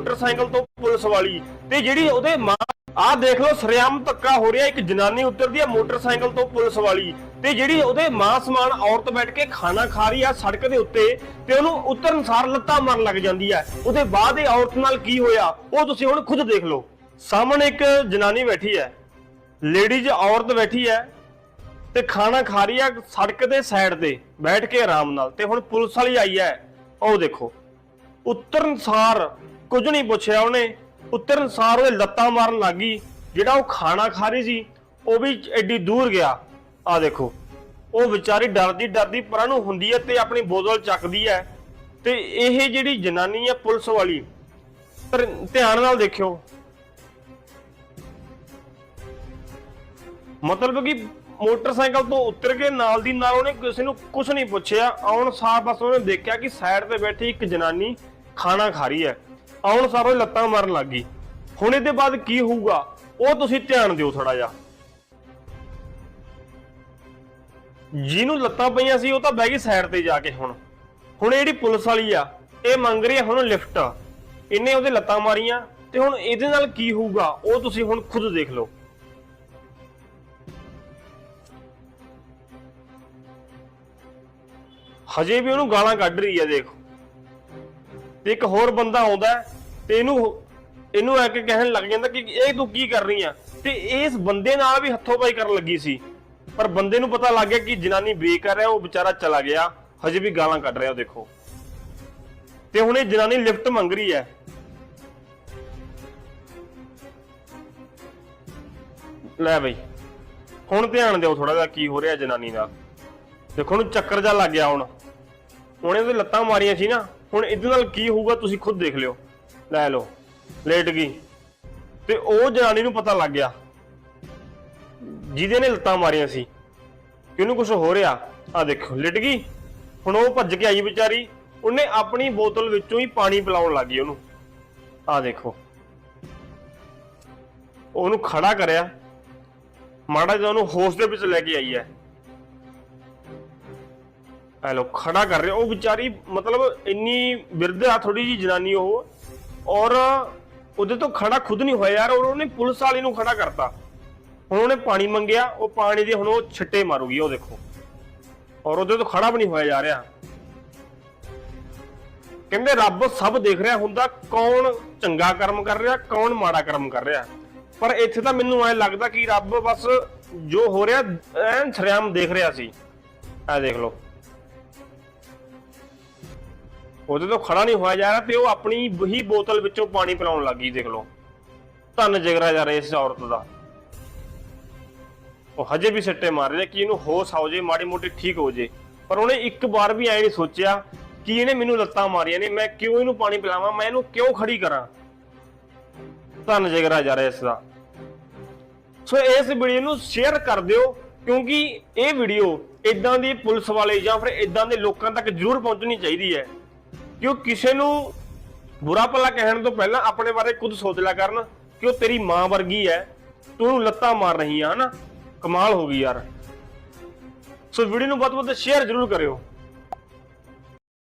Motorcycle ਤੋਂ police ਵਾਲੀ ਤੇ ਜਿਹੜੀ ਉਹਦੇ ਮਾਂ, ਆਹ ਦੇਖ ਲਓ, ਸਰਿਆਮ ਧੱਕਾ ਹੋ ਰਿਹਾ ਇੱਕ ਜਨਾਨੀ ਉਤਰਦੀ ਆ ਮੋਟਰਸਾਈਕਲ ਤੋਂ ਪੁਲਿਸ ਵਾਲੀ ਤੇ ਜਿਹੜੀ ਉਹਦੇ ਮਾਂ ਸਮਾਨ ਔਰਤ ਬੈਠ ਕੇ ਖਾਣਾ ਖਾ ਰਹੀ ਆ ਸੜਕ ਦੇ ਉੱਤੇ ਤੇ ਉਹਨੂੰ ਉਤਰਨ ਲੱਤਾਂ ਮਾਰਨ ਲੱਗ ਜਾਂਦੀ ਆ। ਉਹਦੇ ਬਾਅਦ ਇਹ ਔਰਤ ਨਾਲ ਕੀ ਹੋਇਆ, ਉਹ ਤੁਸੀਂ ਹੁਣ ਖੁਦ ਦੇਖ ਲਓ। ਸਾਹਮਣੇ ਇੱਕ ਜਨਾਨੀ ਬੈਠੀ ਹੈ ਲੇਡੀਜ਼ ਔਰਤ ਬੈਠੀ ਹੈ ਤੇ ਖਾਣਾ ਖਾ ਰਹੀ ਆ ਸੜਕ ਦੇ ਸਾਈਡ ਤੇ, ਬੈਠ ਕੇ ਆਰਾਮ ਨਾਲ ਤੇ ਹੁਣ ਪੁਲਿਸ ਵਾਲੀ ਆਈ ਹੈ ਉਹ ਦੇਖੋ ਉਤਰਨ ਸਾਰ ਕੁਝ ਨਹੀਂ ਪੁੱਛਿਆ ਉਹਨੇ। ਉਤਰਨ ਸਾਰ ਉਹਦੇ ਲੱਤਾਂ ਮਾਰਨ ਲੱਗੀ ਜਿਹੜਾ ਉਹ ਖਾਣਾ ਖਾ ਰਹੀ ਸੀ, ਉਹ ਵੀ ਐਡੀ ਦੂਰ ਗਿਆ। ਆ ਦੇਖੋ, ਉਹ ਵਿਚਾਰੀ ਡਰਦੀ ਡਰਦੀ ਪਰਾਂ ਨੂੰ ਹੁੰਦੀ ਹੈ ਤੇ ਆਪਣੀ ਬੋਤਲ ਚੱਕਦੀ ਹੈ। ਤੇ ਇਹ ਜਿਹੜੀ ਜਨਾਨੀ ਹੈ ਪੁਲਿਸ ਵਾਲੀ, ਪਰ ਧਿਆਨ ਨਾਲ ਦੇਖਿਓ। ਮਤਲਬ ਕਿ ਮੋਟਰਸਾਈਕਲ ਤੋਂ ਉਤਰ ਕੇ ਨਾਲ ਦੀ ਨਾਲ ਉਹਨੇ ਕਿਸੇ ਨੂੰ ਕੁਝ ਨਹੀਂ ਪੁੱਛਿਆ। ਆਉਣ ਸਾਰ ਬਸ ਉਹਨੇ ਦੇਖਿਆ ਕਿ ਸਾਈਡ ਤੇ ਬੈਠੀ ਇੱਕ ਜਨਾਨੀ ਖਾਣਾ ਖਾ ਰਹੀ ਹੈ। ਆਉਣ ਸਾਰ ਲੱਤਾਂ ਮਾਰਨ ਲੱਗ ਗਈ। ਹੁਣ ਇਹਦੇ ਬਾਅਦ ਕੀ ਹੋਊਗਾ, ਉਹ ਤੁਸੀਂ ਧਿਆਨ ਦਿਓ ਥੋੜਾ ਜਿਹਾ। ਜਿਹਨੂੰ ਲੱਤਾਂ ਪਈਆਂ ਸੀ, ਉਹ ਤਾਂ ਬਹਿ ਗਈ ਸਾਈਡ ਤੇ ਜਾ ਕੇ ਹੁਣ। ਹੁਣ ਜਿਹੜੀ ਪੁਲਿਸ ਵਾਲੀ ਆ, ਇਹ ਮੰਗ ਰਹੀ ਹੈ ਹੁਣ ਲਿਫਟ ਇਹਨੇ ਉਹਦੇ ਲੱਤਾਂ ਮਾਰੀਆਂ ਤੇ ਹੁਣ ਇਹਦੇ ਨਾਲ ਕੀ ਹੋਊਗਾ, ਉਹ ਤੁਸੀਂ ਹੁਣ ਖੁਦ ਦੇਖ ਲਓ। ਹਜੇ ਵੀ ਉਹਨੂੰ ਗਾਲਾਂ ਕੱਢ ਰਹੀ ਹੈ ਦੇਖ। ਤੇ ਇੱਕ ਹੋਰ ਬੰਦਾ ਆਉਂਦਾ ਤੇ ਇਹਨੂੰ ਇਹਨੂੰ ਆ ਕੇ ਕਹਿਣ ਲੱਗ ਜਾਂਦਾ ਕਿ ਇਹ ਤੂੰ ਕੀ ਕਰ ਰਹੀ ਆ? ਤੇ ਇਸ ਬੰਦੇ ਨਾਲ ਵੀ ਹੱਥੋਂ ਪਾਈ ਕਰਨ ਲੱਗੀ ਸੀ। ਪਰ ਬੰਦੇ ਨੂੰ ਪਤਾ ਲੱਗ ਗਿਆ ਕਿ ਜਨਾਨੀ ਬੇ ਕਰ ਰਿਹਾ ਉਹ ਵਿਚਾਰਾ ਚਲਾ ਗਿਆ। ਹਜੇ ਵੀ ਗਾਲਾਂ ਕੱਢ ਰਿਹਾ, ਉਹ ਦੇਖੋ। ਤੇ ਹੁਣ ਇਹ ਜਨਾਨੀ ਲਿਫਟ ਮੰਗ ਰਹੀ ਹੈ। ਲੈ ਬਈ, ਹੁਣ ਧਿਆਨ ਦਿਓ ਥੋੜਾ ਜਿਹਾ ਕੀ ਹੋ ਰਿਹਾ ਜਨਾਨੀ ਨਾਲ ਦੇਖੋ, ਉਹਨੂੰ ਚੱਕਰ ਜਾ ਲੱਗ ਗਿਆ ਹੁਣ। ਉਹਨੇ ਉਹਦੇ ਲੱਤਾਂ ਮਾਰੀਆਂ ਸੀ ਨਾ। ਹੁਣ ਇਹਦੇ ਨਾਲ ਕੀ ਹੋਊਗਾ ਤੁਸੀਂ ਖੁਦ ਦੇਖ ਲਿਓ। ਲੈ ਲਓ, ਲੇਟ ਗਈ। ਤੇ ਉਹ ਜਨਾਨੀ ਨੂੰ ਪਤਾ ਲੱਗ ਗਿਆ, ਜਿਹਦੇ ਨੇ ਲੱਤਾਂ ਮਾਰੀਆਂ ਸੀ, ਕਿ ਉਹਨੂੰ ਕੁਝ ਹੋ ਰਿਹਾ। ਆ ਦੇਖੋ, ਲਿਟ ਗਈ। ਹੁਣ ਉਹ ਭੱਜ ਕੇ ਆਈ ਵਿਚਾਰੀ, ਉਹਨੇ ਆਪਣੀ ਬੋਤਲ ਵਿੱਚੋਂ ਹੀ ਪਾਣੀ ਪਿਲਾਉਣ ਲੱਗੀ ਉਹਨੂੰ। ਆ ਦੇਖੋ, ਉਹਨੂੰ ਖੜਾ ਕਰਿਆ। ਮਾੜਾ ਜਿਹਾ ਉਹਨੂੰ ਹੋਸ਼ ਦੇ ਵਿੱਚ ਲੈ ਕੇ ਆਈ ਹੈ। ਐ ਲੋ ਖੜਾ ਕਰ ਰਿਹਾ। ਉਹ ਵਿਚਾਰੀ ਮਤਲਬ ਇੰਨੀ ਬਿਰਧ ਆ ਥੋੜੀ ਜੀ ਜਨਾਨੀ ਉਹ। ਔਰ ਉਹਦੇ ਤੋਂ ਖੜਾ ਖੁਦ ਨਹੀਂ ਹੋਇਆ ਯਾਰ, ਔਰ ਉਹਨੇ ਪੁਲਿਸ ਵਾਲੀ ਨੂੰ ਖੜਾ ਕਰਤਾ। ਹੁਣ ਉਹਨੇ ਪਾਣੀ ਮੰਗਿਆ, ਉਹ ਪਾਣੀ ਦੇ ਹੁਣ ਉਹ ਛਿੱਟੇ ਮਾਰੂਗੀ, ਉਹ ਦੇਖੋ। ਔਰ ਉਹਦੇ ਤੋਂ ਖੜਾ ਵੀ ਨਹੀਂ ਹੋਇਆ ਜਾ ਰਿਹਾ। ਕਹਿੰਦੇ ਰੱਬ ਸਭ ਦੇਖ ਰਿਹਾ ਹੁੰਦਾ, ਕੌਣ ਚੰਗਾ ਕਰਮ ਕਰ ਰਿਹਾ, ਕੌਣ ਮਾੜਾ ਕਰਮ ਕਰ ਰਿਹਾ। ਪਰ ਇੱਥੇ ਤਾਂ ਮੈਨੂੰ ਐ ਲੱਗਦਾ ਕਿ ਰੱਬ ਬਸ ਜੋ ਹੋ ਰਿਹਾ, ਐਨ ਛਰਿਆਮ ਦੇਖ ਰਿਹਾ ਸੀ। ਆ ਦੇਖ ਲਓ। ਉਹਦੇ ਤੋਂ ਖੜਾ ਨਹੀਂ ਹੋਇਆ ਜਾ ਰਿਹਾ ਤੇ ਉਹ ਆਪਣੀ ਵਹੀ ਬੋਤਲ ਵਿੱਚੋਂ ਪਾਣੀ ਪਿਲਾਉਣ ਲੱਗੀ ਦੇਖ ਲਓ। ਧੰਨ ਜਿਗਰਾ ਜਾ ਰਿਹਾ ਇਸ ਔਰਤ ਦਾ। ਉਹ ਹਜੇ ਵੀ ਸੱਟੇ ਮਾਰ ਰਿਹਾ ਕਿ ਇਹਨੂੰ ਹੋਸ਼ ਆਉ ਜੇ, ਮਾੜੀ ਮੋਟੀ ਠੀਕ ਹੋ ਜੇ। ਪਰ ਉਹਨੇ ਇੱਕ ਵਾਰ ਵੀ ਐ ਨਹੀਂ ਸੋਚਿਆ ਕਿ ਇਹਨੇ ਮੈਨੂੰ ਲੱਤਾਂ ਮਾਰੀਆਂ ਨੇ, ਮੈਂ ਕਿਉਂ ਇਹਨੂੰ ਪਾਣੀ ਪਿਲਾਵਾਂ, ਮੈਂ ਇਹਨੂੰ ਕਿਉਂ ਖੜੀ ਕਰਾਂ। ਧੰਨ ਜਿਗਰਾ ਜਾ ਰਿਹਾ ਇਸ ਦਾ। ਸੋ ਇਸ ਵੀਡੀਓ ਨੂੰ ਸ਼ੇਅਰ ਕਰ ਦਿਓ, ਕਿਉਂਕਿ ਇਹ ਵੀਡੀਓ ਇਦਾਂ ਦੀ ਪੁਲਿਸ ਵਾਲੇ ਜਾਂ ਫਿਰ ਇਦਾਂ ਦੇ ਲੋਕਾਂ ਤੱਕ ਜ਼ਰੂਰ ਪਹੁੰਚਣੀ ਚਾਹੀਦੀ ਹੈ। ਕਿ ਉਹ ਕਿਸੇ ਨੂੰ ਬੁਰਾ ਭਲਾ ਕਹਿਣ ਤੋਂ ਪਹਿਲਾਂ ਆਪਣੇ ਬਾਰੇ ਖੁਦ ਸੋਚ ਲਿਆ ਕਰਨ ਕਿ ਉਹ ਤੇਰੀ ਮਾਂ ਵਰਗੀ ਹੈ ਤੂੰ ਉਹਨੂੰ ਲੱਤਾਂ ਮਾਰ ਰਹੀ ਆ, ਹਨਾ? ਕਮਾਲ ਹੋ ਗਈ ਯਾਰ। ਸੋ ਵੀਡੀਓ ਨੂੰ ਬਹੁਤ ਬਹੁਤ ਸ਼ੇਅਰ ਜ਼ਰੂਰ ਕਰਿਓ।